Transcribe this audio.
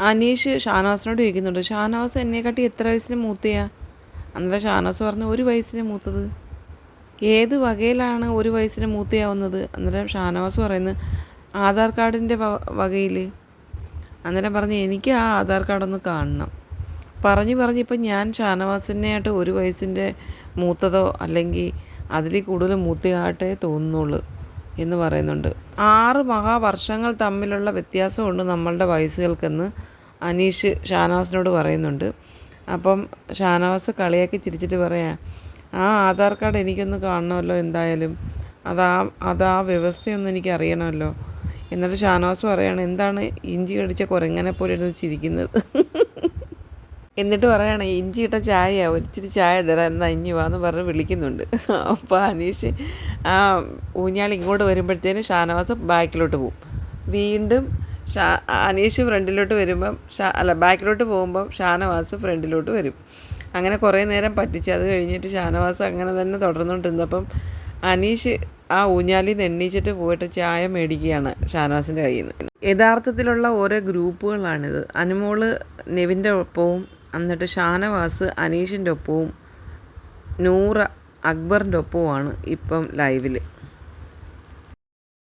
അനീഷ് ഷാനവാസിനോട് ചോദിക്കുന്നുണ്ട് ഷാനവാസ് എന്നെക്കാട്ടി എത്ര വയസ്സിന് മൂത്തയാ? അന്നേരം ഷാനവാസ് പറഞ്ഞു ഒരു വയസ്സിന് മൂത്തത്. ഏത് വകയിലാണ് ഒരു വയസ്സിന് മൂത്തയാവുന്നത്? അന്നേരം ഷാനവാസ് പറയുന്നത് ആധാർ കാർഡിന്റെ വകയിൽ അന്നേരം പറഞ്ഞ് എനിക്ക് ആ ആധാർ കാർഡൊന്ന് കാണണം. പറഞ്ഞു പറഞ്ഞ് ഇപ്പം ഞാൻ ഷാനവാസിനെയായിട്ട് ഒരു വയസ്സിന്റെ മൂത്തതോ അല്ലെങ്കിൽ അതിൽ കൂടുതൽ മൂത്തയായിട്ടേ തോന്നുന്നുള്ളൂ. എന്ന് പറയുന്നുണ്ട്. ആറ് മഹാവർഷങ്ങൾ തമ്മിലുള്ള വ്യത്യാസമുണ്ട് നമ്മളുടെ വയസ്സുകൾക്കെന്ന് അനീഷ് ഷാനവാസിനോട് പറയുന്നുണ്ട്. അപ്പം ഷാനവാസ് കളിയാക്കി ചിരിച്ചിട്ട് പറയാം ആ ആധാർ കാർഡ് എനിക്കൊന്ന് കാണണമല്ലോ എന്തായാലും. അതാ ആ വ്യവസ്ഥയൊന്നും എനിക്ക് അറിയണമല്ലോ. എന്നിട്ട് ഷാനവാസ് പറയാണ് എന്താണ് ഇഞ്ചി കടിച്ച കുരങ്ങനെ പോലെ ഇരുന്ന് ചിരിക്കുന്നത്? എന്നിട്ട് പറയണേ ഇഞ്ചി ഇട്ട ചായ ഒരിച്ചിരി ചായ തരാം എന്നാ ഇഞ്ഞി വാന്ന് പറഞ്ഞ് വിളിക്കുന്നുണ്ട്. അപ്പോൾ അനീഷ് ആ ഊഞ്ഞാൽ ഇങ്ങോട്ട് വരുമ്പോഴത്തേന് ഷാനവാസ് ബാക്കിലോട്ട് പോകും വീണ്ടും ഷാ അനീഷ് ഫ്രണ്ടിലോട്ട് വരുമ്പം ഷാ അല്ല ബാക്കിലോട്ട് പോകുമ്പം ഷാനവാസ് ഫ്രണ്ടിലോട്ട് വരും. അങ്ങനെ കുറേ നേരം പറ്റിച്ച് അത് കഴിഞ്ഞിട്ട് ഷാനവാസ് അങ്ങനെ തന്നെ തുടർന്നുകൊണ്ടിരുന്നപ്പം അനീഷ് ആ ഊഞ്ഞാലിൽ നിന്ന് എണ്ണീച്ചിട്ട് പോയിട്ട് ചായ മേടിക്കുകയാണ് ഷാനവാസിന്റെ കയ്യിൽ നിന്ന്. യഥാർത്ഥത്തിലുള്ള ഓരോ ഗ്രൂപ്പുകളാണിത്. അനുമോൾ നെവിന്റെ ഒപ്പവും എന്നിട്ട് ഷാനവാസ് അനീഷിന്റെ ഒപ്പവും നൂറ അക്ബറിന്റെ ഒപ്പവുമാണ് ഇപ്പം ലൈവിൽ